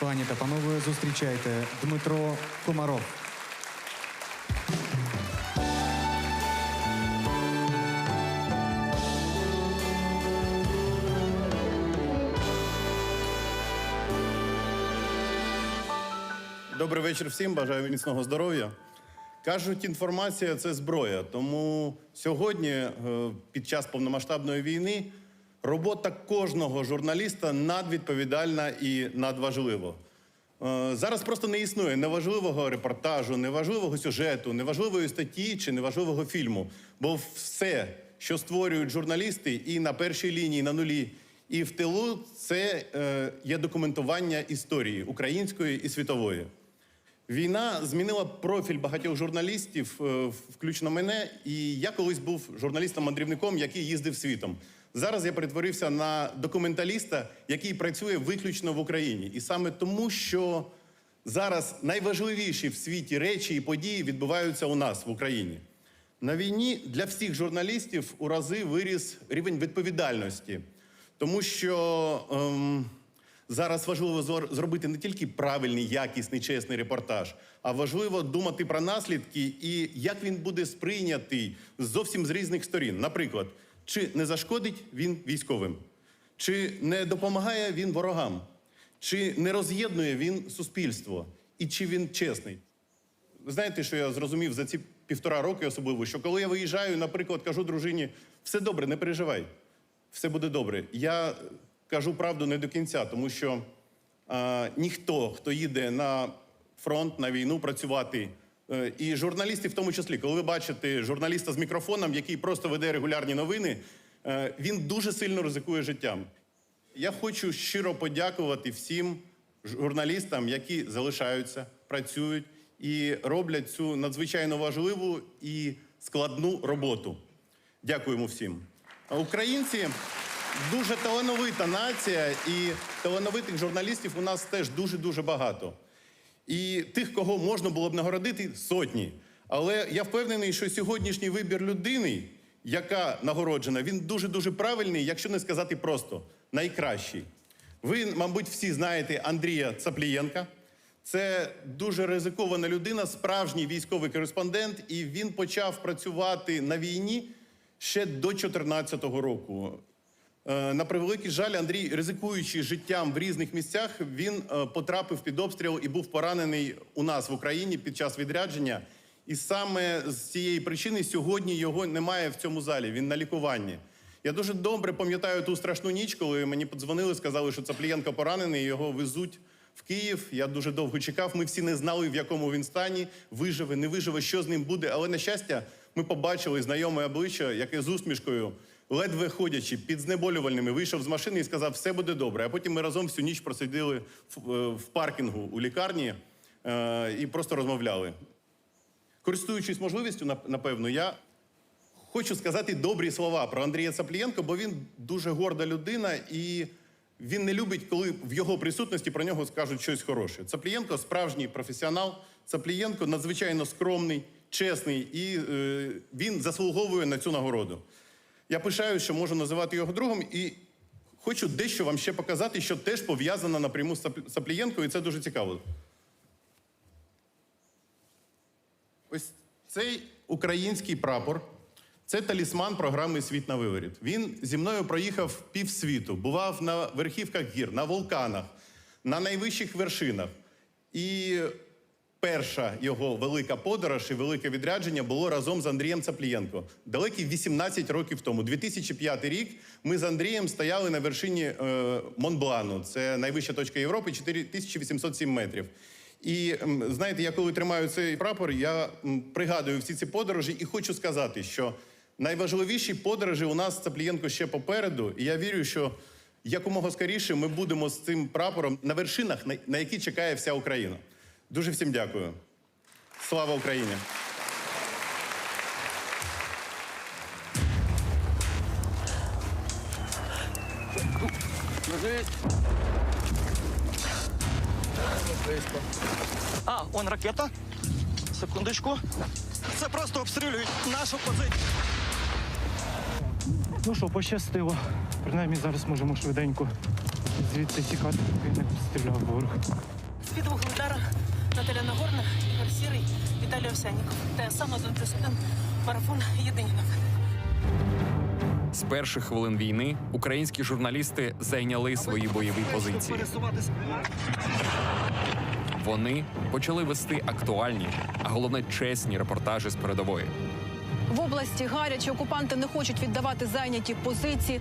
Пані та панове, зустрічайте Дмитро Комаров. Добрий вечір всім, бажаю міцного здоров'я. Кажуть, інформація це зброя. Тому сьогодні, е, під час повномасштабної війни, робота кожного журналіста надвідповідальна і надважлива. Е, Зараз просто не існує неважливого репортажу, неважливого сюжету, неважливої статті чи неважливого фільму. Бо все, що створюють журналісти, і на першій лінії, і на нулі, і в тилу, це е, є документування історії української і світової. Війна змінила профіль багатьох журналістів, е, включно мене. І я колись був журналістом-мандрівником, який їздив світом. Зараз я перетворився на документаліста, який працює виключно в Україні. І саме тому, що зараз найважливіші в світі речі і події відбуваються у нас в Україні. На війні для всіх журналістів у рази виріс рівень відповідальності, тому що. Ем, Зараз важливо зробити не тільки правильний, якісний, чесний репортаж, а важливо думати про наслідки і як він буде сприйнятий зовсім з різних сторін. Наприклад, чи не зашкодить він військовим, чи не допомагає він ворогам, чи не роз'єднує він суспільство, і чи він чесний. Знаєте, що я зрозумів за ці півтора роки особливо, що коли я виїжджаю, наприклад, кажу дружині, все добре, не переживай, все буде добре. Я кажу правду не до кінця, тому що а, ніхто, хто їде на фронт, на війну працювати, і журналісти в тому числі, коли ви бачите журналіста з мікрофоном, який просто веде регулярні новини, е, він дуже сильно ризикує життям. Я хочу щиро подякувати всім журналістам, які залишаються, працюють і роблять цю надзвичайно важливу і складну роботу. Дякуємо всім. А Українці дуже талановита нація, і талановитих журналістів у нас теж дуже дуже багато. І тих, кого можна було б нагородити, сотні. Але я впевнений, що сьогоднішній вибір людини, яка нагороджена, він дуже-дуже правильний, якщо не сказати просто найкращий. Ви, мабуть, всі знаєте Андрія Цаплієнка. Це дуже ризикована людина, справжній військовий кореспондент, і він почав працювати на війні ще до 2014 року. Е, На превеликий жаль, Андрій, ризикуючи життям в різних місцях, він е, потрапив під обстріл і був поранений у нас в Україні під час відрядження. І саме з цієї причини сьогодні його немає в цьому залі. Він на лікуванні. Я дуже добре пам'ятаю ту страшну ніч, коли мені подзвонили, сказали, що Цаплієнко поранений, його везуть в Київ. Я дуже довго чекав. Ми всі не знали, в якому він стані, виживе, не виживе, що з ним буде. Але на щастя, ми побачили знайоме обличчя, яке з усмішкою, ледве ходячи під знеболювальними, вийшов з машини і сказав, все буде добре. А потім ми разом всю ніч просиділи в, е, паркінгу у лікарні е, і просто розмовляли. Користуючись можливістю, напевно, я хочу сказати добрі слова про Андрія Цаплієнко, бо він дуже горда людина і він не любить, коли в його присутності про нього скажуть щось хороше. Цаплієнко справжній професіонал. Цаплієнко надзвичайно скромний, чесний, і е, він заслуговує на цю нагороду. Я пишаю, що можу називати його другом, і хочу дещо вам ще показати, що теж пов'язано напряму з Цап- і це дуже цікаво. Ось цей український прапор це талісман програми Світ на виворіт. Він зі мною проїхав півсвіту, бував на верхівках гір, на вулканах, на найвищих вершинах. І перша його велика подорож і велике відрядження було разом з Андрієм Цаплієнко. Далекі 18 років тому, 2005 рік, ми з Андрієм стояли на вершині е, Монблану. Це найвища точка Європи, 4807 метрів. І знаєте, я коли тримаю цей прапор, я пригадую всі ці подорожі і хочу сказати, що найважливіші подорожі у нас Цаплієнко ще попереду. І я вірю, що якомога скоріше ми будемо з цим прапором на вершинах, на, які чекає вся Україна. Дуже всім дякую. Слава Україні! А, он ракета. Секундочку. Це просто обстрілюють нашу позицію. Ну що, пощастило. Принаймні зараз можемо швиденько звідси тікати, поки не постріляв ворог. З-під Вугледара Наталя Нагорна, Ігор Сірий, Віталій Овсяніков. Та сам один плюс один марафон єдині новини. З перших хвилин війни українські журналісти зайняли свої бойові позиції. Вони почали вести актуальні, а головне чесні репортажі з передової. В області гаряче окупанти не хочуть віддавати зайняті позиції.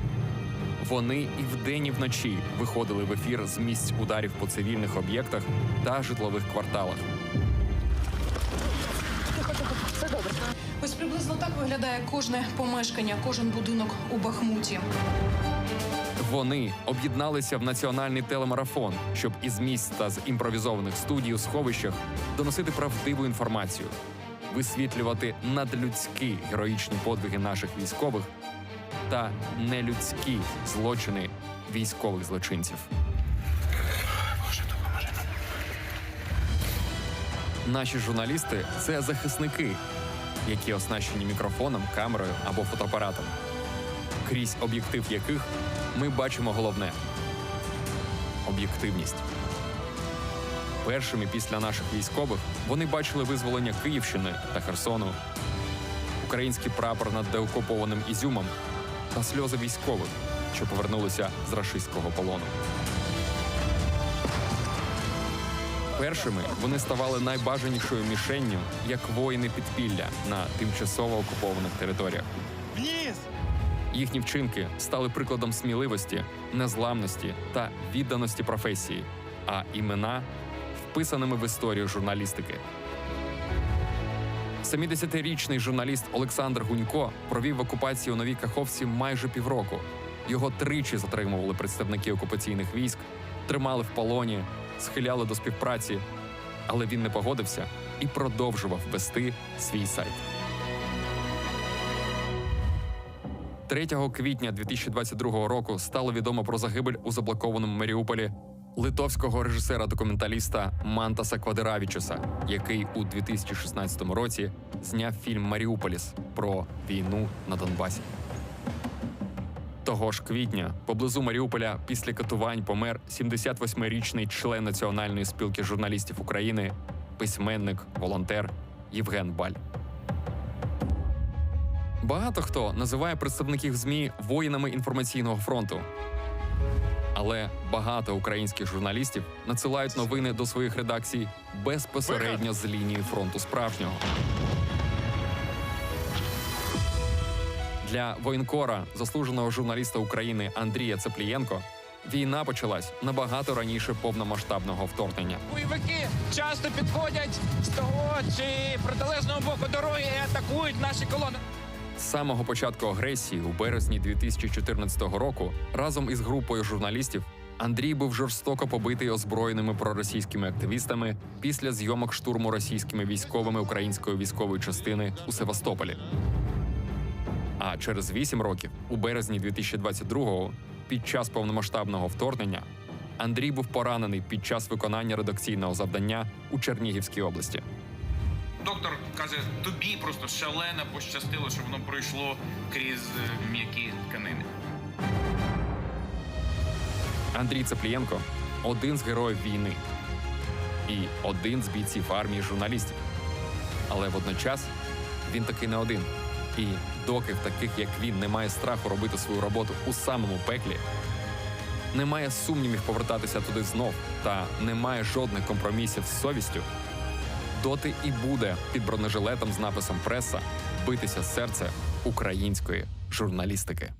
Вони і вдень, і вночі виходили в ефір з місць ударів по цивільних об'єктах та житлових кварталах. Ось приблизно так виглядає кожне помешкання, кожен будинок у Бахмуті. Вони об'єдналися в національний телемарафон, щоб із місць та з імпровізованих студій у сховищах доносити правдиву інформацію, висвітлювати надлюдські героїчні подвиги наших військових та нелюдські злочини військових злочинців. Наші журналісти це захисники, які оснащені мікрофоном, камерою або фотоапаратом крізь об'єктив яких ми бачимо головне об'єктивність. Першими після наших військових вони бачили визволення Київщини та Херсону, український прапор над деокупованим Ізюмом та сльози військових, що повернулися з рашистського полону. Першими вони ставали найбажанішою мішенню як воїни підпілля на тимчасово окупованих територіях. Вниз! Їхні вчинки стали прикладом сміливості, незламності та відданості професії, а імена вписаними в історію журналістики. 70-річний журналіст Олександр Гунько провів в окупації у новій Каховці майже півроку. Його тричі затримували представники окупаційних військ, тримали в полоні, схиляли до співпраці, але він не погодився і продовжував вести свій сайт. 3 квітня 2022 року стало відомо про загибель у заблокованому Маріуполі литовського режисера-документаліста Мантаса Квадеравічуса, який у 2016 році зняв фільм Маріуполіс про війну на Донбасі. Того ж квітня поблизу Маріуполя після катувань помер 78-річний член Національної спілки журналістів України, письменник, волонтер Євген Баль. Багато хто називає представників ЗМІ воїнами інформаційного фронту. Але багато українських журналістів надсилають новини до своїх редакцій безпосередньо з лінії фронту справжнього. Для воєнкора, заслуженого журналіста України Андрія Цеплієнко, війна почалась набагато раніше повномасштабного вторгнення. Бойовики часто підходять з того чи протилежного боку дороги і атакують наші колони. З самого початку агресії у березні 2014 року разом із групою журналістів Андрій був жорстоко побитий озброєними проросійськими активістами після зйомок штурму російськими військовими української військової частини у Севастополі. А через вісім років, у березні 2022-го, під час повномасштабного вторгнення, Андрій був поранений під час виконання редакційного завдання у Чернігівській області. Доктор каже, тобі просто шалено пощастило, що воно пройшло крізь е, м'які тканини. Андрій Цеплієнко один з героїв війни і один з бійців армії журналістів. Але водночас він таки не один. І доки в таких, як він, немає страху робити свою роботу у самому пеклі, немає сумнівів повертатися туди знов, та немає жодних компромісів з совістю, доти і буде під бронежилетом з написом преса битися серце української журналістики.